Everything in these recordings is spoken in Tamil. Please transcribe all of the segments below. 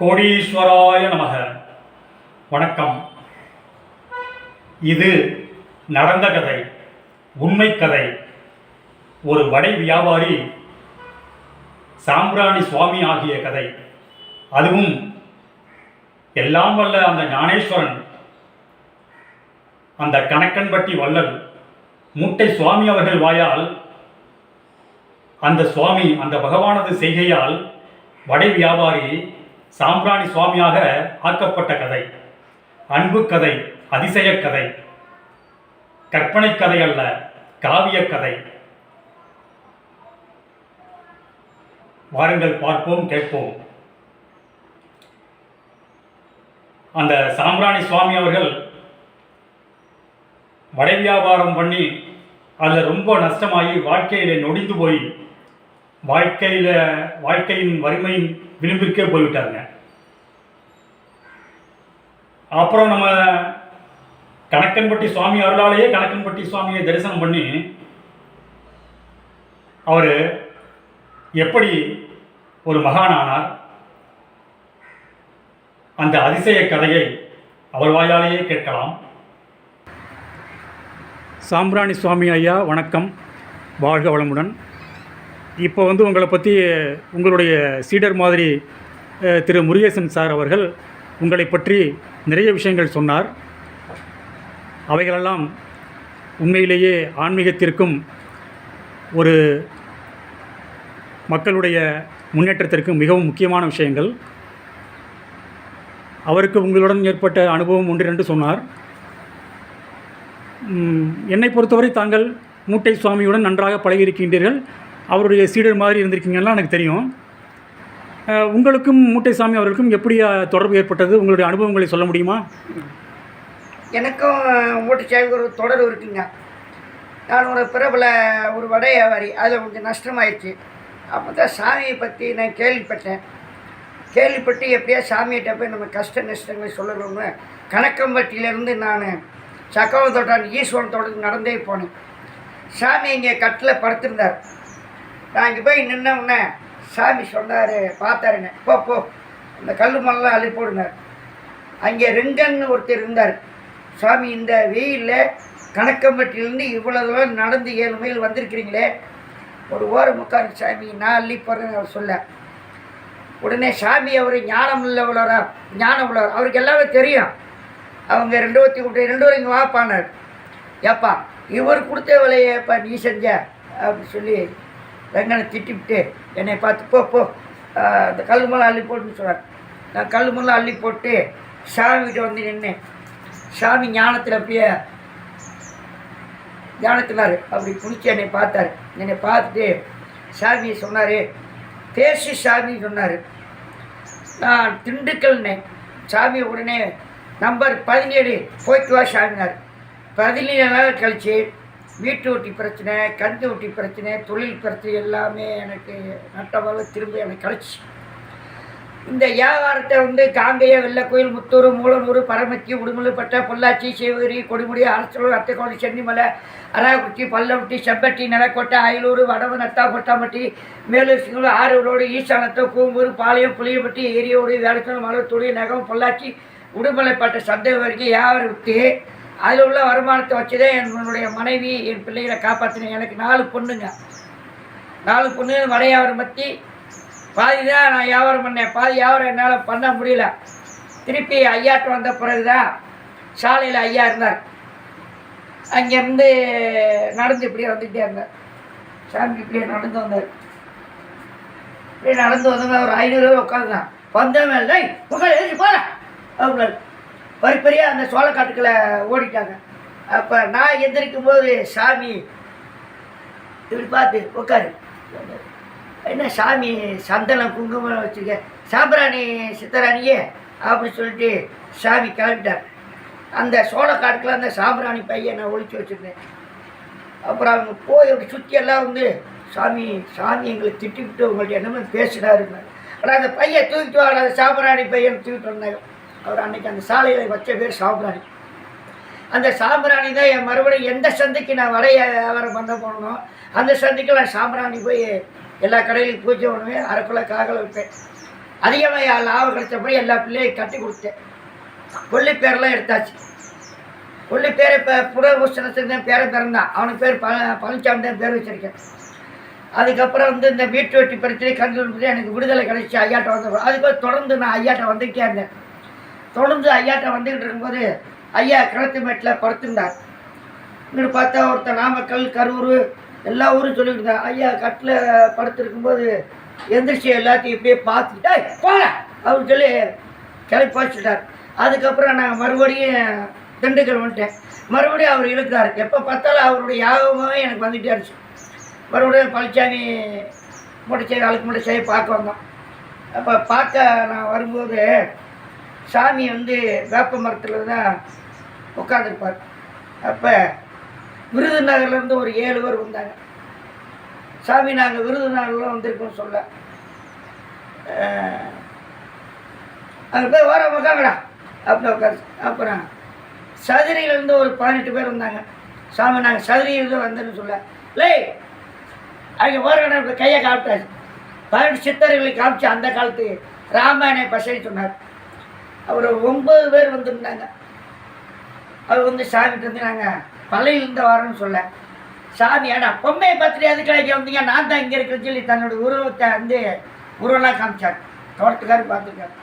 கோடீஸ்வராய நமக. வணக்கம். இது நடந்த கதை உண்மை கதை. ஒரு வடை வியாபாரி சாம்பிராணி சுவாமி ஆகிய கதை. அதுவும் எல்லாம் வல்ல அந்த ஞானேஸ்வரன் அந்த கணக்கன்பட்டி வள்ளல் மூட்டை சுவாமி அவர்கள் வாயால் அந்த சுவாமி அந்த பகவானது செய்கையால் வடை வியாபாரி சாம்பிராணி சுவாமியாக ஆக்கப்பட்ட கதை. அன்பு கதை அதிசய கதை கற்பனை கதை அல்ல காவிய கதை. வாருங்கள் பார்ப்போம் கேட்போம். அந்த சாம்பிராணி சுவாமி அவர்கள் வடை வியாபாரம் பண்ணி அதில் ரொம்ப நஷ்டமாகி வாழ்க்கையில் நொடிந்து போய் வாழ்க்கையில் வாழ்க்கையின் வறுமையின் விளிம்பிற்கே போய்விட்டாருங்க. அப்புறம் நம்ம கணக்கன்பட்டி சுவாமி அருளாலேயே கணக்கன்பட்டி சுவாமியை தரிசனம் பண்ணி அவர் எப்படி ஒரு மகான் ஆனார் அந்த அதிசய கதையை அவர் வாயாலேயே கேட்கலாம். சாம்பிராணி சுவாமி ஐயா வணக்கம். வாழ்க வளமுடன். இப்போ வந்து உங்களை பற்றி உங்களுடைய சீடர் மாதிரி திரு முருகேசன் சார் அவர்கள் உங்களை பற்றி நிறைய விஷயங்கள் சொன்னார். அவைகளெல்லாம் உண்மையிலேயே ஆன்மீகத்திற்கும் ஒரு மக்களுடைய முன்னேற்றத்திற்கும் மிகவும் முக்கியமான விஷயங்கள். அவருக்கு உங்களுடன் ஏற்பட்ட அனுபவம் ஒன்று என்று சொன்னார். என்னை பொறுத்தவரை தாங்கள் மூட்டை சுவாமியுடன் நன்றாக பழகியிருக்கின்றீர்கள். அவருடைய சீடர் மாதிரி இருந்திருக்கீங்கலாம் எனக்கு தெரியும். உங்களுக்கும் மூட்டைசாமி அவர்களுக்கும் எப்படி தொடர்பு ஏற்பட்டது? உங்களுடைய அனுபவங்களை சொல்ல முடியுமா? எனக்கும் மூட்டைசாமி ஒரு தொடர் இருக்குங்க. நான் ஒரு பிரபல ஒரு வட வியாபாரி. அதில் கொஞ்சம் நஷ்டமாயிடுச்சு அப்போ தான் சாமியை பற்றி நான் கேள்விப்பட்டேன். கேள்விப்பட்டு எப்படியா சாமிகிட்ட போய் நம்ம கஷ்ட நஷ்டங்களை சொல்லணும்னு கணக்கம்பட்டியிலேருந்து நான் சக்கவ ஈஸ்வரன் தோட்டத்துக்கு நடந்தே போனேன். சாமி இங்கே கட்டில் படுத்திருந்தார். நான் இங்கே போய் நின்ன உடனே சாமி சொன்னார் பார்த்தாருங்க. போ போ. இந்த கல் மண்ணெலாம் அள்ளி போடுனார். அங்கே ரெங்கன்னு ஒருத்தர் இருந்தார். சாமி இந்த வெயிலில் கணக்கம்பட்டிலேருந்து இவ்வளோ தூரம் நடந்து ஏழு மைல் வந்திருக்கிறீங்களே. ஒரு ஓர உட்காரு சாமி. நான் அள்ளி போடுறேன்னு அவர் சொல்ல. உடனே சாமி அவர் ஞானம் உள்ளவளரா? ஞானம் உள்ளவர். அவருக்கு எல்லாமே தெரியும். அவங்க ரெண்டு ஊற்றி விட்டு ரெண்டு வரைக்கும் இங்கே வாப்பானார் ஏப்பா இவர் கொடுத்த வேலையேப்பா நீ செஞ்ச? அப்படின்னு சொல்லி வெங்கனை திட்டிவிட்டு என்னை பார்த்து போ போ. அந்த கல் மலை அள்ளி போட்டுன்னு சொன்னார். நான் கல் மலை அள்ளி போட்டு சாமிகிட்ட வந்து நின்னேன். சாமி ஞானத்தில் அப்படியே தியானத்தினார் அப்படி பிடிச்சி என்னை பார்த்தார். என்னை பார்த்துட்டு சாமி சொன்னார். பேசி சாமி சொன்னார். நான் திண்டுக்கல்னே சாமி உடனே நம்பர் பதினேழு போய்ட்டு வா சாமினார். பதினேழு நாள் கழிச்சு வீட்டு ஊட்டி பிரச்சனை கந்து ஊட்டி பிரச்சனை தொழில் பிரச்சனை எல்லாமே எனக்கு நட்டமாக திரும்ப எனக்கு கிடச்சி. இந்த வியாபாரத்தை வந்து காங்கேய வெள்ளக்கோயில் முத்தூர் மூலனூர் பரமத்தி உடுமலைப்பட்ட பொள்ளாச்சி சிவகிரி கொடிமுடி அரசலூர் அத்தைக்கோடி சென்னிமலை அராகுச்சி பல்லவட்டி செம்பட்டி நிலக்கோட்டை அயலூர் வடவன் நத்தா பொட்டாம்பட்டி மேலூர் சிங்களூர் ஆரூரோடு ஈசானத்தை கூம்பூர் பாளையம் புளியப்பட்டி ஏரியோடு வேடச்சல் மலத்தூடி நகம் பொள்ளாச்சி உடுமலைப்பட்ட சந்தை வரைக்கும் வியாபாரம் விட்டு அதில் உள்ள வருமானத்தை வச்சு தான் என்னுடைய மனைவி என் பிள்ளைகளை காப்பாற்றினேன் எனக்கு நாலு பொண்ணுங்க. நாலு பொண்ணு வட வியாபாரம் பற்றி பாதி தான் நான் வியாபாரம் பண்ணேன். பாதி வியாபாரம் என்னால் பண்ண முடியல. திருப்பி ஐயாட்டு வந்த பிறகு தான் சாலையில் ஐயா இருந்தார். அங்கேருந்து நடந்து இப்படியே வந்துக்கிட்டே இருந்தார். சாமி இப்படியே நடந்து வந்தார். இப்படியே நடந்து வந்தவங்க ஒரு ஐநூறு உட்காந்துதான் வந்தவன் இல்லை உட்காந்து எழுதி போகிறேன் அப்படின்னாரு. பெரிய பெரிய அந்த சோளக்காட்டுக்குள்ள ஓடிட்டாங்க. அப்போ நான் எந்திரிக்கும் போது சாமி இப்படி பார்த்து உட்காரு. என்ன சாமி சந்தனம் குங்குமம் வச்சுருக்க சாம்பிராணி சித்தராணியே அப்படி சொல்லிட்டு சாமி கிளம்பிட்டார். அந்த சோளக்காட்டுக்குள்ள அந்த சாம்பிராணி பையன் நான் ஒழிச்சு வச்சுருந்தேன் அப்புறம் அவங்க போய் அப்படி சுற்றி எல்லாம் வந்து சாமி சாமி எங்களை திட்டிக்கிட்டு உங்கள்ட்ட என்னமே பேசினாருங்க ஆனால் அந்த பையன் தூக்கிட்டு வாங்க அந்த சாம்பிராணி பையன் தூக்கிட்டு வந்தாங்க. அவர் அன்னைக்கு அந்த சாலையில் வச்ச பேர் சாம்பிராணி. அந்த சாம்பிராணி தான் என் மறுபடியும் எந்த சந்தைக்கு நான் வடைய வியாபாரம் பண்ண போனோம் அந்த சந்தைக்கு நான் சாம்பிராணி போய் எல்லா கடையிலையும் பூஜை பண்ணுவேன் அரைக்குள்ள காகல வைப்பேன் அதிகமாக லாபம் கிடைச்சபடி எல்லா பிள்ளையும் கட்டி கொடுத்தேன். கொல்லி பேரெல்லாம் எடுத்தாச்சு. கொல்லி பேர் இப்போ புனர்பூஷணத்துக்கு தான் பேரை பிறந்தான் அவனுக்கு பேர் பழ பழனிசாமி தான் பேர் வச்சிருக்கேன். அதுக்கப்புறம் வந்து இந்த வீட்டு வெட்டி பிரச்சனை கண்டு எனக்கு விடுதலை கிடைச்சி ஐயாட்ட வந்து அதுக்கு தொடர்ந்து நான் ஐயாட்ட வந்துக்கிட்டே இருந்தேன். தொடர்ந்து ஐயாட்ட வந்துக்கிட்டு இருக்கும்போது ஐயா கிணத்து மேட்டில் படுத்திருந்தார். இங்கிட்டு பார்த்தா ஒருத்தர் நாமக்கல் கரூர் எல்லா ஊரும் சொல்லிக்கிட்டு இருந்தார் ஐயா கட்டில் படுத்திருக்கும்போது எந்திரிச்சு எல்லாத்தையும் இப்படியே பார்த்துக்கிட்டா "ஏய், அப்படின்னு சொல்லி கிளப்பாச்சுட்டார் அதுக்கப்புறம் நாங்கள் மறுபடியும் திண்டுக்கல் வந்துட்டேன். மறுபடியும் அவர் இழுக்கிறார். எப்போ பார்த்தாலும் அவருடைய யாகமாகவே எனக்கு வந்துகிட்டே இருந்துச்சு. மறுபடியும் பழனிசாமி முடிச்சை அழுக்கு முடிச்சை பார்க்க வந்தோம். அப்போ பார்க்க நான் வரும்போது சாமி வந்து வேப்ப மரத்தில் தான் உட்காந்துருப்பார் அப்போ விருதுநகர்லேருந்து ஒரு ஏழு பேர் வந்தாங்க. சாமி நாங்கள் விருதுநகரில் வந்திருக்கோம் சொல்ல. அங்கே போய் ஓரம் உட்காங்கடா அப்படி உட்காந்து அப்புறம் சதுரையிலேருந்து ஒரு பதினெட்டு பேர் வந்தாங்க. சாமி நாங்கள் சதுரையிலேருந்து வந்தேன்னு சொல்ல. லே அங்கே ஓரங்கடா கையை காப்பிட்டாச்சு பதினெட்டு சித்தர்களை காமிச்சு அந்த காலத்து ராமாயண பசங்க சொன்னார். அவர் ஒன்பது பேர் வந்திருந்தாங்க. அவர் வந்து சாமிட்டு வந்து நாங்கள் பள்ளியிலேருந்து வரோன்னு சொல்ல. சாமி ஏடா பொம்மையை பார்த்துட்டு எதுக்கு இங்கே வந்தீங்க? நான் தான் இங்கே இருக்கிறேன்னு சொல்லி தன்னோட உருவத்தை வந்து உருவெல்லாம் காமிச்சார். தோட்டத்துக்காரர் பார்த்துருக்காரு.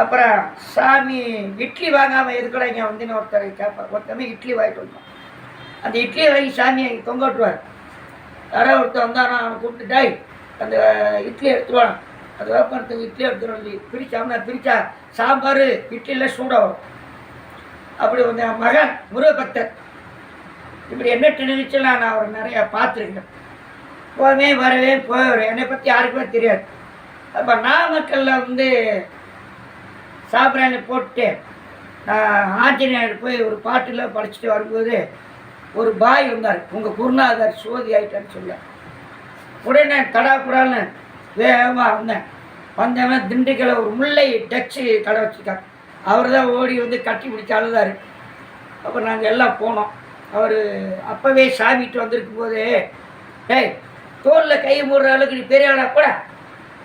அப்புறம் சாமி இட்லி வாங்காமல் இருக்கடா இங்கே வந்து ஒருத்தர் கேட்பார் ஒருத்தமே இட்லி வாங்கிட்டு வந்தோம் அந்த இட்லியை வாங்கி சாமியை தொங்க விட்டுருவார் யாரோ ஒருத்தர் வந்தாரோ அவனை கூப்பிட்டு அந்த இட்லி எடுத்துருவான் அது வேப்பமரத்துக்கு இட்லி எடுத்துகிட்டு வந்து பிரிச்சாமனா பிரித்தா சாம்பார் இட்லியில் சூடாக வரும் அப்படி வந்து என் மகன் முருகபக்தர். இப்படி என்ன நிகழ்ச்சியெல்லாம் நான் அவரை நிறையா பார்த்துருக்கேன். போவே வரவே போய் என்னை பற்றி யாருக்குமே தெரியாது. அப்போ நாமக்கல்லில் வந்து சாம்பிராணி போட்டு நான் ஆஞ்சநேயர் போய் ஒரு பாட்டில் படிச்சுட்டு வரும்போது ஒரு பாய் வந்தார். உங்கள் குருநாதர் சோதி ஆயிட்டான்னு சொல்ல உடனே தடாப்புடான்னு வேகமாக வந்தேன். வந்தவன் திண்டுக்கல ஒரு முல்லை டச்சு கடை வச்சுருக்கார். அவர் தான் ஓடி வந்து கட்டி பிடிச்சி அழுதார். அப்புறம் நாங்கள் எல்லாம் போனோம். அவர் அப்போவே சாமிட்டு வந்திருக்கும் போது டேய் தோலில் கை மூடுற அளவுக்கு நீ பெரிய ஆளா கூட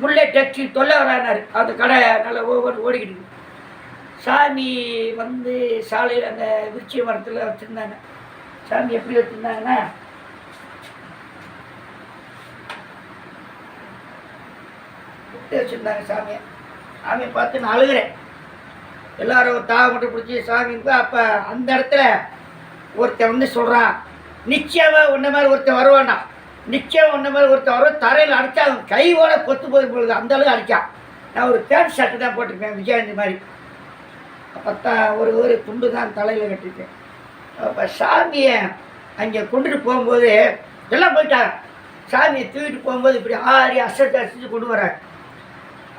முல்லை டச்சு தொல்லை வரானார். அந்த கடை நல்லா ஒவ்வொரு ஓடிக்கிட்டு சாமி வந்து சாலையில் அந்த விருட்சி மரத்தில் வச்சுருந்தாங்க. சாமி எப்படி வச்சுருந்தாங்கன்னா வச்சுருந்தாங்க சாமியை. சாமியை பார்த்து நான் அழுகிறேன். எல்லாரும் தாக மட்டும் பிடிச்சி சாமி அப்போ அந்த இடத்துல ஒருத்தன் வந்து சொல்கிறான் நிச்சயமாக உன்ன மாதிரி ஒருத்தன் வருவானா? நிச்சயம் உன்ன மாதிரி ஒருத்தன் வரும். தரையில் அடித்தா அவன் கையோட கொத்து போய் பொழுது அந்த அளவுக்கு அடித்தான் நான் ஒரு பேண்ட் ஷர்ட்டு தான் போட்டிருப்பேன் விஜயந்தி மாதிரி. அப்போ ஒரு ஒரு துண்டு தான் தலையில் கட்டிருக்கேன் அப்போ சாமியை அங்கே கொண்டுட்டு போகும்போது எல்லாம் போயிட்டாங்க. சாமியை தூக்கிட்டு போகும்போது இப்படி ஆறி அசைச்சு அசைச்சு கொண்டு வராங்க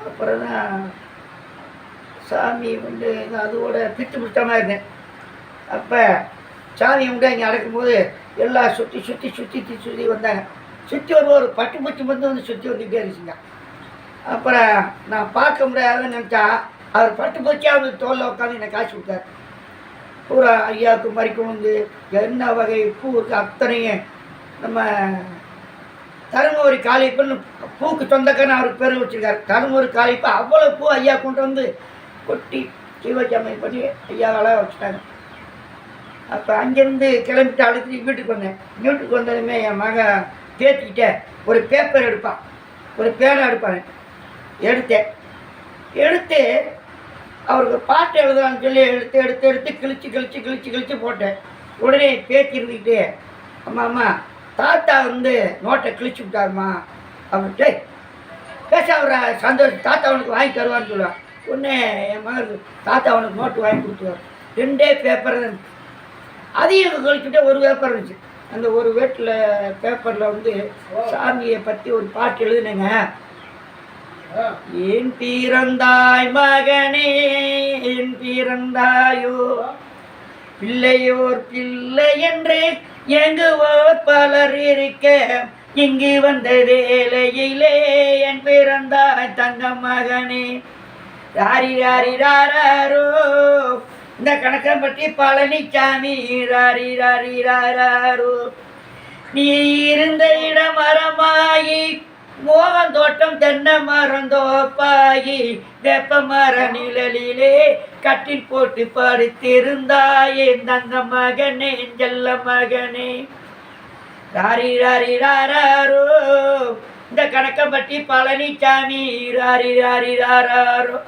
அப்புறம் தான் சாமி வந்து அதோட பித்து பிடித்தமாக இருந்தேன். அப்போ சாமி வந்து இங்கே அடக்கும்போது எல்லாம் சுற்றி சுற்றி சுற்றி சுற்றி வந்தாங்க. சுற்றி வரும்போது ஒரு பட்டு பூச்சி வந்து வந்து சுற்றி வந்துக்கிட்டே இருந்துச்சுங்க. அப்புறம் நான் பார்க்க முடியாதுன்னு நினச்சா அவர் பட்டு பூச்சியாக வந்து தோலில் உட்காந்து என்னை காய்ச்சி விட்டார் பூரா ஐயாவுக்கு மறிக்கும் வந்து என்ன வகை பூ இருக்குது அத்தனையும் நம்ம தருமபுரி காளிப்பன்னு பூக்கு சொந்தக்காரன் அவருக்கு பேர் வச்சிருக்காரு. தருமபுரி காளிப்பு அவ்வளோ பூ ஐயா கொண்டு வந்து கொட்டி சிவஜாமை பண்ணி ஐயாவெல்லாம் வச்சுட்டாங்க. அப்போ அங்கேருந்து கிளம்பிட்டு அழுத்தி வீட்டுக்கு வந்தேன். வீட்டுக்கு வந்ததுமே என் மகன் பேத்திக்கிட்ட ஒரு பேப்பர் எடுப்பான். ஒரு பேனை எடுப்பான் எடுத்தேன். எடுத்து அவருக்கு பாட்டு எழுதலாம்னு சொல்லி எடுத்து எடுத்து எடுத்து கிழிச்சு கிழிச்சு கிழிச்சு கிழிச்சு போட்டேன். உடனே பேத்தி இருந்துக்கிட்டு அம்மா அம்மா தாத்தா வந்து நோட்டை கிழிச்சு விட்டாருமா? அப்படின்ட்டு பேச அவர் சந்தோஷம் தாத்தா அவனுக்கு வாங்கி தருவான்னு சொல்லுவான் உடனே என் மகனுக்கு தாத்தா அவனுக்கு நோட்டு வாங்கி கொடுத்துருவார் ரெண்டே பேப்பர் தான் அதையும் கழிச்சுட்டு ஒரு பேப்பர் இருந்துச்சு. அந்த ஒரு வீட்டில் பேப்பரில் வந்து சாமியை பற்றி ஒரு பாட்டு எழுதுனேங்க. ஏன் பிறந்தாய் மகனே ஏன் பிறந்தாயோ பிள்ளையோர் பிள்ளை என்று எங்குவோர் பலர் இருக்க இங்கு வந்த வேலையிலே என் பிறந்தாய் தங்க மகனே. ராரி ராரி ராரோ இந்த கணக்கை பற்றி பழனிசாமி ராரி ராரி ராரோ நீ இருந்த இடம் மரமாயி மோகன் தோட்டம் தென்னை மரம் தோப்பாகி வெப்ப மர நிழலிலே கட்டில் போட்டு படுத்திருந்தாயே தங்க மகனே செல்ல மகனே. ராரி ராரி இந்த கணக்கம்பட்டி பழனிசாமி ராரி ராரோ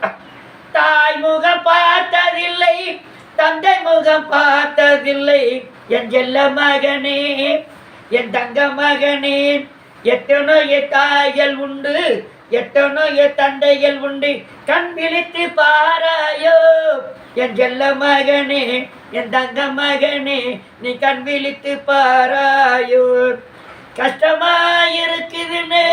தாய் முகம் பார்த்ததில்லை தந்தை முகம் பார்த்ததில்லை. என் செல்ல மகனே என் தங்க மகனே எத்தனோ என் தாய்கள் உண்டு. எத்தனோ என் தந்தைகள் உண்டு. கண் விழித்து பாராயோ. என் செல்ல மகனே என் தங்க மகனே நீ கண் விழித்து பாராயோ. கஷ்டமா இருக்குதுன்னு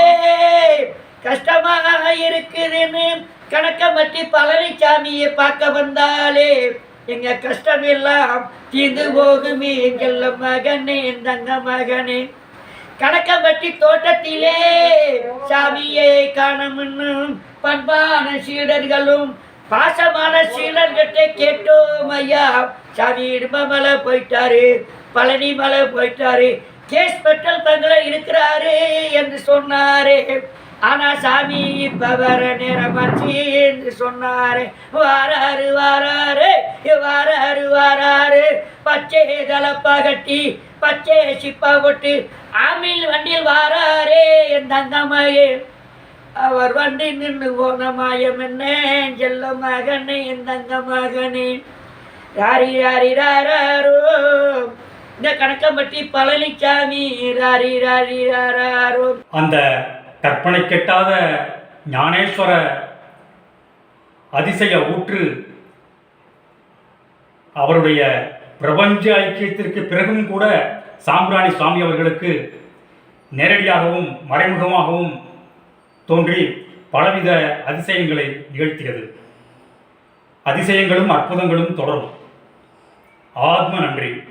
கஷ்டமாக இருக்குதுன்னு கணக்கம்பட்டி பழனிசாமியை பார்க்க வந்தாலே எங்க கஷ்டம் எல்லாம் தீர்ந்து போகுமே எங்கள் மகனே என் தங்க மகனே. கணக்கம்பட்டி தோட்டத்திலே சாமியை காணமுன்னு பண்பான சீடர்களும் பாசமான சீடர்கிட்ட கேட்டோம் ஐயா. சாமி இடுமலை போயிட்டாரு பழனி மலை போயிட்டாரு. கேஸ் பெட்ரோல் பங்கில் இருக்கிறாரு என்று சொன்னாரு. ஆனா சாமி இப்ப வர நேரமாச்சு என்று சொன்னாரு. வாராரு வாராரு வாராரு வாராரு. பச்சை தலப்பா கட்டி பச்சை சிப்பா போட்டு ஆமில் வண்டியில் வாராரே என் தங்கம்மாயே. அவர் வண்டி நின்று போன மாயம் என்ன? செல்ல மகனே என் தங்க மகனே ராரி ராரி ராரோ இந்த கணக்கம்பட்டி பழனிசாமி ராரி ராரி ராரோ அந்த கற்பனை கெட்டாத ஞானேஸ்வர அதிசய ஊற்று அவருடைய பிரபஞ்ச ஐக்கியத்திற்கு பிறகும் கூட சாம்பிராணி சுவாமி அவர்களுக்கு நேரடியாகவும் மறைமுகமாகவும் தோன்றி பலவித அதிசயங்களை நிகழ்த்தியது. அதிசயங்களும் அற்புதங்களும் தொடரும். ஆத்ம நன்றி.